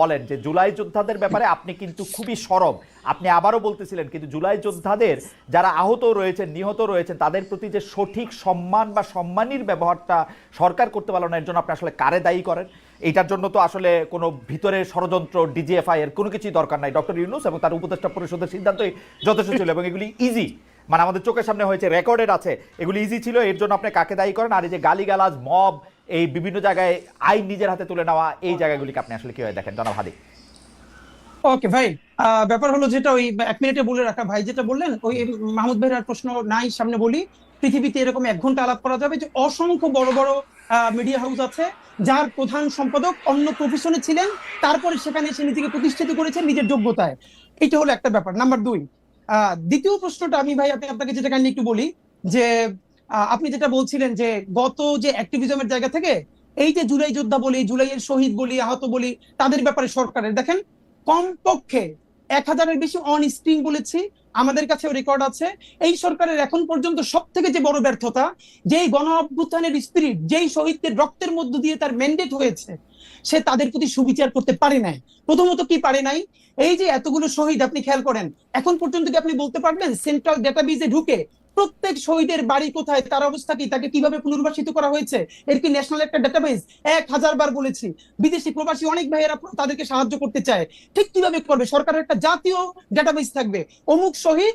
বলেন যে জুলাই যোদ্ধাদের ব্যাপারে আপনি কিন্তু খুবই সরব। আপনি আবারও বলতেছিলেন, কিন্তু জুলাই যোদ্ধাদের যারা আহত রয়েছেন, নিহত রয়েছেন, তাদের প্রতি যে সঠিক সম্মান বা সম্মানীর ব্যবহারটা সরকার করতে পারল না, এর জন্য আপনি আসলে কারে দায়ী করেন? এইটার জন্য তো আসলে কোনো ভিতরে ষড়যন্ত্র, ডিজিএফআই এর কোনো কিছুই দরকার নাই। ডক্টর ইউনুস এবং তার উপদেষ্টা পরিষদের সিদ্ধান্তই যথেষ্ট ছিল এবং এগুলি ইজি মানে আমাদের চোখের সামনে হয়েছে, রেকর্ডেড আছে। এগুলি ইজি ছিল, এর জন্য আপনি কাকে দায়ী করেন? আর এই যে গালিগালাজ, মব এই বিভিন্ন জায়গায় আইন নিজের হাতে তুলে নেওয়া এই জায়গাগুলিকে আপনি আসলে কীভাবে দেখেন? জনাব হাদি। ওকে, ভাই ব্যাপার হলো যেটা ওই, এক মিনিটে বলে রাখা, ভাই যেটা বললেন, ওই মাহমুদ ভাইয়ের আর প্রশ্ন নাই, সামনে বলি, পৃথিবীতে এরকম এক ঘণ্টা আলাপ করা যাবে যে অসংখ্য বড় বড় মিডিয়া হাউস আছে, যার প্রধান সম্পাদক অন্য প্রফেশনে ছিলেন, তারপরে সেখানে এসে নিজেকে প্রতিষ্ঠিত করেছেন নিজের যোগ্যতায়। এটা হলো একটা ব্যাপার। নাম্বার দুই দ্বিতীয় প্রশ্নটা আমি, ভাই, আপনি আপনাকে যেটা কাইন্ডলি একটু বলি, যে আপনি যেটা বলছিলেন যে গত যে অ্যাক্টিভিজমের জায়গা থেকে, এই যে জুলাই যোদ্ধা বলি, জুলাইয়ের শহীদ বলি, আহত বলি, তাদের ব্যাপারে সরকারের, দেখেন, কমপক্ষে এক হাজারের বেশি অন স্ক্রিন বলেছি, আমাদের কাছে রেকর্ড আছে। এই সরকারের এখন পর্যন্ত সব থেকে যে বড় ব্যর্থতা, যেই গণ অভ্যুত্থানের স্পিরিট যেই শহীদদের রক্তের মধ্য দিয়ে তার ম্যান্ডেট হয়েছে, সে তাদের প্রতি সুবিচার করতে পারে নাই। প্রথমত কি পারে নাই? এই যে এতগুলো শহীদ, আপনি খেয়াল করেন, এখন পর্যন্ত কি আপনি বলতে পারবেন? সেন্ট্রাল ডেটাবেজে ঢুকে প্রত্যেক শহীদের বাড়ি কোথায়, তার অবস্থা কি, তাকে কীভাবে পুনর্বাসিত করা হয়েছে? এর কি ন্যাশনাল একটা ডাটাবেস এক হাজার বার বলেছি। বিদেশি প্রবাসী অনেক ভাইয়েরা তাদেরকে সাহায্য করতে চায়। ঠিক কীভাবে করবে? সরকারের একটা জাতীয় ডাটাবেস থাকবে। অমুক শহীদ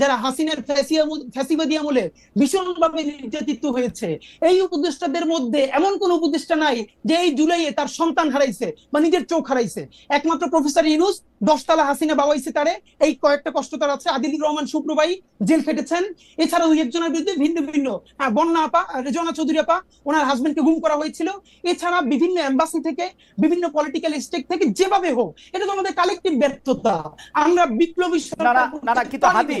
যারা হাসিনার ফ্যাসিবাদী আমলে ভীষণভাবে নির্যাতিত হয়েছে এই উপদেষ্টাদের মধ্যে এমন কোন উপদেষ্টা নাই যে এই জুলাইয়ে তার সন্তান হারাইছে বা নিজের চোখ হারাইছে। একমাত্র প্রফেসর ইউনুস দশতলা হাসিনা বাবাইছে তারে। এই কয়েকটা কষ্ট তার আছে। আদিলুর রহমান শুক্রবাই জেল খেটেছেন এছাড়া দুই একজনের বিরুদ্ধে ভিন্ন ভিন্ন হ্যাঁ, বন্যা আপা রেজনা চৌধুরী আপা ওনার হাজবেন্ডকে গুম করা হয়েছিল। এছাড়া বিভিন্ন এম্বাসি থেকে বিভিন্ন পলিটিক্যাল স্টেক থেকে যেভাবে হোক এটা তো আমাদের কালেকটিভ ব্যর্থতা। আমরা বিপ্লবী না না সরকার কিন্তু হাদি।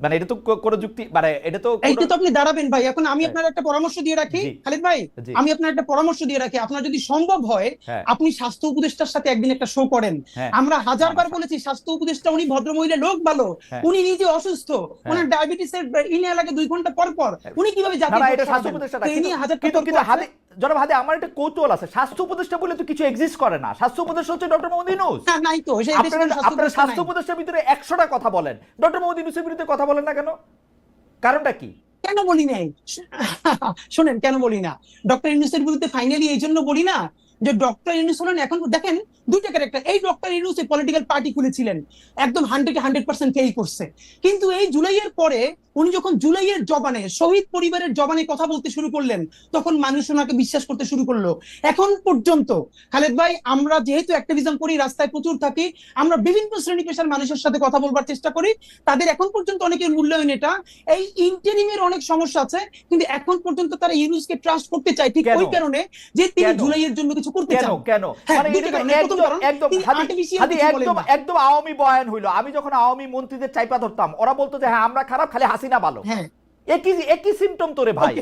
মানে এটা তো কোনো যুক্তি মানে এটা তো এইটা তো আপনি দাঁড়াবেন ভাই এখন আমি হ্যাঁ। আপনার একটা পরামর্শ দিয়ে রাখি খালিদ ভাই আমি আপনার একটা পরামর্শ দিয়ে রাখি। আপনার যদি সম্ভব হয় হ্যাঁ। আপনি স্বাস্থ্য উপদেষ্টার সাথে একদিন একটা শো করেন। হ্যাঁ। আমরা হাজার বার আচ্ছা। বলেছি স্বাস্থ্য উপদেষ্টা উনি ভদ্র মহিলা লোক ভালো। উনি নিজে অসুস্থ। ওনার ডায়াবেটিসের ইনে লাগে দুই ঘণ্টা পর পর। উনি কীভাবে না এটা স্বাস্থ্য উপদেষ্টা তো হাজার কিন্তু কিন্তু। হাতে জনাব হাতে আমার একটা কৌতূহল আছে। স্বাস্থ্য উপদেষ্টা বলে তো কিছু এক্সিস্ট করে না। স্বাস্থ্য উপদেষ্টা হচ্ছে ডক্টর মোহাম্মদ ইউনুস। না, নাই তো আপনারা স্বাস্থ্য উপদেষ্টা উপদেষ্টার ভিতরে একশোটা কথা বলেন। ডক্টর মোহাম্মদ ইউনুসের বিরুদ্ধে কথা বলেন না কেন? কারণটা কি? কেন বলি নাই? শোনেন, কেন বলি না? ডক্টর ইউনুসের বিরুদ্ধে ফাইনালি এই জন্য বলি না যে ডক্টর ইউনুস হলেন এখন দেখেন দুইটা ক্যারেক্টার এই ডক্টর ইউনুস পলিটিক্যাল পার্টি খুলেছিলেন। একদম হান্ড্রেড হান্ড্রেড পার্সেন্ট ফেল করছে। কিন্তু এই জুলাইয়ের পরে উনি যখন জুলাইয়ের জবানে শহীদ পরিবারের জবানে কথা বলতে শুরু করলেন তখন মানুষ ওনাকে বিশ্বাস করতে শুরু করল। এখন পর্যন্ত খালেদ ভাই আমরা যেহেতু অ্যাক্টিভিজম করি রাস্তায় প্রচুর থাকি আমরা বিভিন্ন শ্রেণি পেশার মানুষের সাথে কথা বলবার চেষ্টা করি তাদের এখন পর্যন্ত অনেকের মূল্যায়ন এটা। এই ইন্টারিমের অনেক সমস্যা আছে কিন্তু এখন পর্যন্ত তারা ইউনুসকে ট্রাস্ট করতে চায় ঠিক ওই কারণে যে তিনি জুলাইয়ের জন্য কিছু করতে চান। কেন? হ্যাঁ, মানে একদম আওয়ামী বয়ান হইল। আমি যখন আওয়ামী মন্ত্রীদের চাইপা ধরতাম ওরা বলতো যে হ্যাঁ আমরা খারাপ খালি হাসিনা ভালো। হ্যাঁ। একই একই সিমটম তোরে ভাই।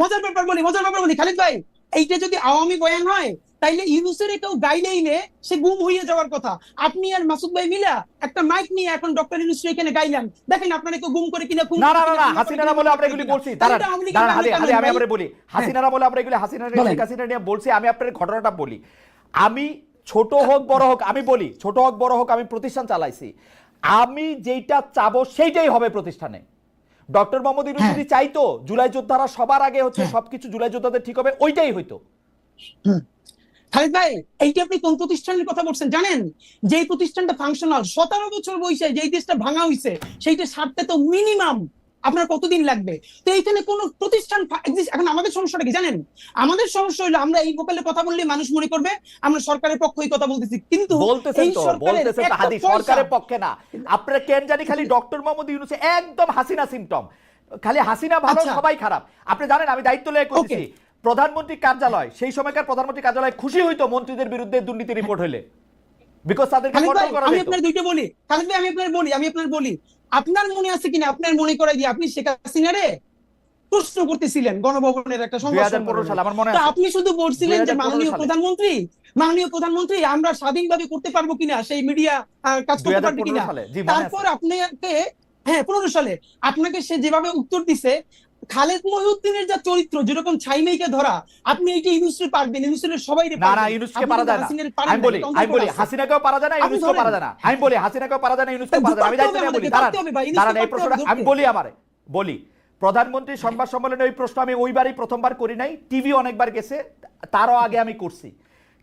মজার ব্যাপার বলি মজার ব্যাপার বলি। খালিদ ভাই এইটা যদি আওয়ামী বয়ান হয় তাইলে ইউনুসের কেউ গাইলেইনে সে গুম হয়ে যাওয়ার কথা। আপনি আর মাসুদ ভাই মিলা একটা মাইক নিয়ে এখন ডক্টর ইউনুস এখানে গাইলেন দেখেন আপনারা কেউ গুম করে কিনা না না না হাসিনারা বলে আমরা এগুলি বলছি। দাঁড়ান দাঁড়ান হাদি হাদি আমি ভাই? আপনারে বলি হাসিনারা বলে আমরা এগুলি হাসিনা। শেখ হাসিনা নিয়ে বলছি আমি আপনার ঘটনাটা বলি। আমি ছোট হোক বড় হোক আমি বলি ছোট হোক বড় হোক আমি প্রতিষ্ঠান চালাইছি। আমি যেইটা চাবো সেইটাই হবে প্রতিষ্ঠানে ডক্টর মোহাম্মদ ইউনুস হ্যাঁ। যদি চাইতো জুলাই যোদ্ধারা সবার আগে হচ্ছে হ্যাঁ। সবকিছু জুলাই যোদ্ধাদের ঠিক হবে ওইটাই হইতো খালিদ ভাই এইটা আপনি কোন প্রতিষ্ঠানের কথা বলছেন জানেন যে প্রতিষ্ঠানটা ফাংশনাল সতেরো বছর বয়সে যেই দেশটা ভাঙা হইছে সেইটা সারতে তো মিনিমাম আপনার কতদিন লাগবে? তো এইখানে কোন প্রতিষ্ঠান এখন আমাদের সমস্যাটা কি জানেন? আমাদের সমস্যা হলো আমরা এই গোপালে কথা বললে মানুষ মনে করবে আমরা সরকারের পক্ষই কথা বলতেছি। কিন্তু বলতেছেন তো বলতেছেন হাদি সরকারের পক্ষে না। আপনারা কেন জানি খালি ডক্টর মোহাম্মদ ইউনুসে একদম হাসিনা সিমটম খালি হাসিনা ভালো আচ্ছা। সবাই খারাপ। আপনি জানেন আমি দায়িত্ব লয়ে করছি. প্রধানমন্ত্রী কার্যালয় সেই সময়কার প্রধানমন্ত্রী কার্যালয় খুশি হইতো মন্ত্রীদের বিরুদ্ধে দুর্নীতি রিপোর্ট হইলে বিকজ তাদেরকে খালিদ ভাই কন্ট্রোল করা আমি আপনার দুইটা বলি। খালিদ ভাই আমি আপনার বলি আমি আপনার বলি। আপনার মনে আছে কিনা? আপনার মনে করাই দিয়ে আপনি শেখ হাসিনারে প্রশ্ন করতেছিলেন গণভবনের একটা সংবাদ আপনি শুধু বলছিলেন যে মাননীয় প্রধানমন্ত্রী মাননীয় প্রধানমন্ত্রী আমরা স্বাধীনভাবে করতে পারব কিনা? সেই মিডিয়া কাজ করতে পারবে কিনা? তারপর আপনাকে হ্যাঁ পনেরো সালে আপনাকে সে যেভাবে উত্তর দিছে খালেদ মহিউদ্দিনের যা চরিত্র যেরকম ছাইমেইকে ধরা আপনি এইটা ইউনুসরে পারবেন ইউনুসের সবাই না না ইউনুসকে পারা যায় না। আমি বলি আমি বলি হাসিনাকেও পারা যায় না পারা যায় না। আমি বলি হাসিনাকেও পারা যায় না পারা যায় না আমি দায়িত্ব বলি দাঁড়ান। এই প্রশ্নটা আমি বলি আমারে বলি। প্রধানমন্ত্রী সংবাদ সম্মেলনে ওই প্রশ্ন আমি ওইবারই প্রথমবার করি নাই টিভি অনেকবার গেছে তারও আগে আমি করছি।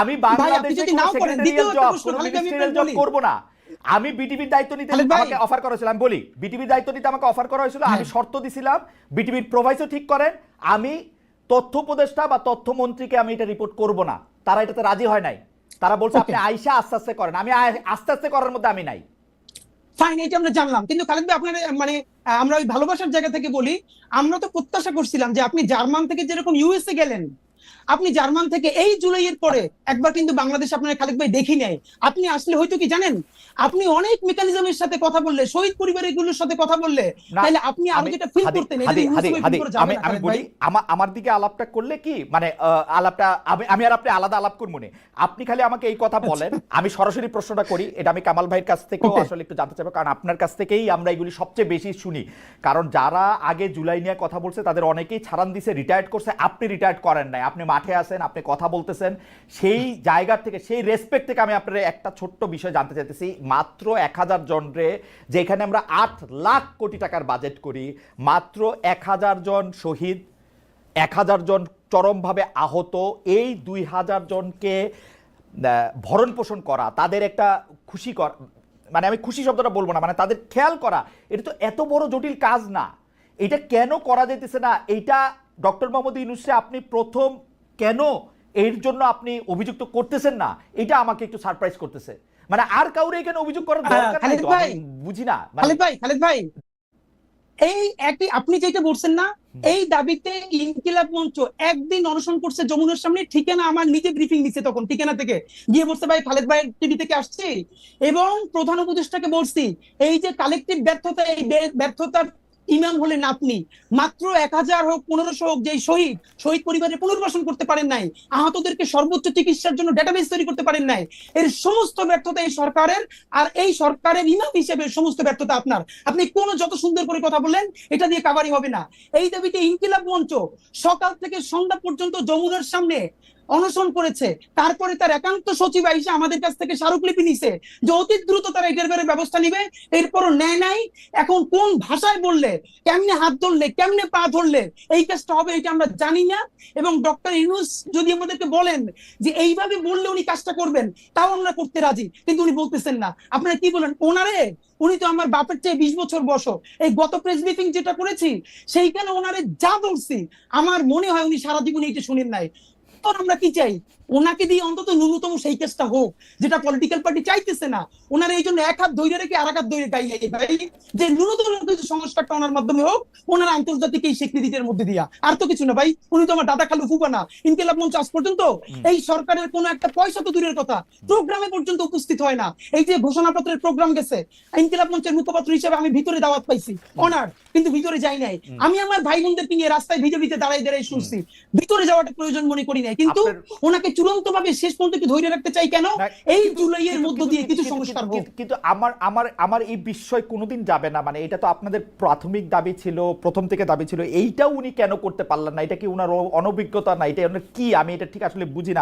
আমি বাংলাদেশে নাও করেন, দ্বিতীয় জব কোনো মিনিস্ট্রিয়াল জব। করব না। আমি বিটিভির দায়িত্ব নিতে আমাকে অফার করা হয়েছিল আমি বলি বিটিভির দায়িত্ব নিতে আমাকে অফার করা হয়েছিল আমি হ্যাঁ। শর্ত দিছিলাম বিটিভির প্রোভাইসও ঠিক করেন আমি তথ্য উপদেষ্টা বা তথ্যমন্ত্রীকে আমি এটা রিপোর্ট করব না। তারা এটাতে রাজি হয় নাই। তারা বলছে আপনি আইসা আস্তে আস্তে করেন। আমি আস্তে আস্তে করার মধ্যে আমি নাই। ফাইন এটা আমরা জানলাম। কিন্তু খালেদ ভাই আপনার মানে আমরা ওই ভালোবাসার জায়গা থেকে বলি আমরা তো প্রত্যাশা করছিলাম যে আপনি জার্মান থেকে যেরকম ইউএসএ গেলেন আপনি জার্মান থেকে এই জুলাইয়ের পরে একবার কিন্তু বাংলাদেশ আপনার খালেদ ভাই দেখি নাই আপনি আসলে হয়তো কি জানেন? আপনি অনেক মেকানিজমের সাথে কথা বললে শহীদ পরিবারগুলোর সাথে কথা বললে তাহলে আপনি আরও যেটা ফিল করতেন আমি আমি বলি আমার আমার দিকে আলাপটা করলে কি? মানে আলাপটা আমি আমি আর আপনি আলাদা আলাপ করব না। আপনি খালি আমাকে এই কথা বলেন আমি সরাসরি প্রশ্নটা করি এটা আমি কামাল ভাইয়ের কাছ থেকেও আসলে একটু জানতে চাইব কারণ আপনার কাছ থেকেই আমরা এগুলি সবচেয়ে বেশি শুনি। কারণ যারা আগে জুলাই নিয়ে কথা বলছে তাদের অনেকেই ছাড়ান দিছে রিটায়ার্ড করছে আপনি রিটায়ার্ড করেন নাই আপনি মাঠে আছেন আপনি কথা বলতেছেন, সেই জায়গা থেকে, সেই রেসপেক্ট থেকে আমি আপনার একটা ছোট্ট বিষয় জানতে চাইতেছি। মাত্র এক হাজার জন রে, যেখানে আমরা আট লাখ কোটি টাকার বাজেট করি, মাত্র এক হাজার জন শহীদ, এক হাজার জন চরমভাবে আহত, এই দুই হাজার জনকে ভরণ পোষণ করা, তাদের একটা খুশি কর মানে আমি খুশি শব্দটা বলব না মানে তাদের খেয়াল করা, এটা তো এত বড় জটিল কাজ না। এটা কেন করা যেতেছে না? এইটা ডক্টর মোহাম্মদ ইউনুসে আপনি প্রথম কেন এর জন্য আপনি অভিযুক্ত করতেছেন না? এটা আমাকে একটু সারপ্রাইজ করতেছে। মানে আর কাউরে এখানে অভিযোগ করার দরকার নাই খালিদ তো, ভাই, আমি বুঝি না মানে- খালেদ ভাই খালেদ ভাই। এই একই আপনি যেটা বলছেন না এই দাবিতে ইনকিলাব মঞ্চ একদিন অনশন করছে যমুনার সামনে। ঠিকানা আমার নিজে ব্রিফিং দিচ্ছে তখন ঠিকানা থেকে। গিয়ে বলছে ভাই খালেদ ভাই টিভি থেকে আসছে। এবং প্রধান উপদেষ্টাকে বলছি এই যে কালেকটিভ ব্যর্থতা এই ব্যর্থতার ইমাম হলেন আপনি। মাত্র এক হাজার হোক, পনেরোশো হোক যে শহীদ শহীদ পরিবারের পুনর্বাসন করতে পারেন নাই, আহতদেরকে সর্বোচ্চ চিকিৎসার জন্য ডেটাবেস তৈরি করতে পারেন নাই, এর সমস্ত ব্যর্থতা এই সরকারের, আর এই সরকারের ইমাম হিসেবে সমস্ত ব্যর্থতা আপনার। আপনি কোন যত সুন্দর করে কথা বললেন, এটা দিয়ে কাবারি হবে না। এই দাবিতে ইনকিলাব মঞ্চ সকাল থেকে সন্ধ্যা পর্যন্ত যমুনার সামনে অনশন করেছে। তারপরে তার একান্ত সচিব আইসা আমাদের কাছ থেকে স্মারকলিপি নিছে যে অতি দ্রুত তারা এটার ব্যাপারে ব্যবস্থা নিবে। এরপরও নেয় নাই। এখন কোন ভাষায় বললে, কেমনে হাত ধরলে, কেমনে পা ধরলে, এই কাজটা হবে এটা আমরা জানি না। এবং ডক্টর ইউনুস যদি আমাদেরকে বলেন যে এইভাবে বললে উনি কাজটা করবেন, তাও আমরা করতে রাজি। কিন্তু উনি বলতেছেন না। আপনারা কি বলেন? ওনারে? উনি তো আমার বাপের চেয়ে বিশ বছর বসো এই গত প্রেস ব্রিফিং যেটা করেছি, সেইখানে ওনারে যা বলছি, আমার মনে হয় উনি সারা জীবন এইটা শুনেন নাই। তো আমরা কি চাই? ওনাকে দিয়ে অন্তত ন্যূনতম সেই কেসটা হোক যেটা পলিটিক্যাল পার্টি চাইতেছে না। ওনার এই জন্য এক হাত ধৈর্য রেখে আর এক হাত ধৈর্য গাইয়ে ভাই যে ন্যূনতম কিছু সংস্কারটা ওনার মাধ্যমে হোক ওনার আন্তর্জাতিক এই স্বীকৃতির মধ্যে দিয়া। আর তো কিছু না ভাই উনি তো আমার দাদা খালু ফুবা না। ইনকেলাব মঞ্চ আজ পর্যন্ত এই সরকারের কোনো একটা পয়সা তো দূরের কথা প্রোগ্রামে পর্যন্ত উপস্থিত হয় না। এই যে ঘোষণাপত্রের প্রোগ্রাম গেছে ইনকিলাব মঞ্চের মুখপাত্র হিসেবে আমি ভিতরে দাওয়াত পাইছি অনার কিন্তু ভিতরে যাই নাই। আমি আমার ভাই বোনদেরকে নিয়ে রাস্তায় ভিজে ভিজে দাঁড়াই দাঁড়াই শুনছি। ভিতরে যাওয়াটা প্রয়োজন মনে করি নাই কিন্তু ওনাকে চূড়ান্ত ভাবে শেষ পর্যন্ত কি ধরে রাখতে চাই কেন? এই জুলাইয়ের মধ্য দিয়ে কিছু সংস্কার হোক। কিন্তু- আমার আমার আমার এই বিষয় কোনোদিন যাবে না। মানে এটা তো আপনাদের প্রাথমিক দাবি ছিল প্রথম থেকে দাবি ছিল। এইটাও উনি কেন করতে পারলেন না? এটা কি ওনার অনভিজ্ঞতা না? এটা ওনার কি? আমি এটা ঠিক আসলে বুঝি না।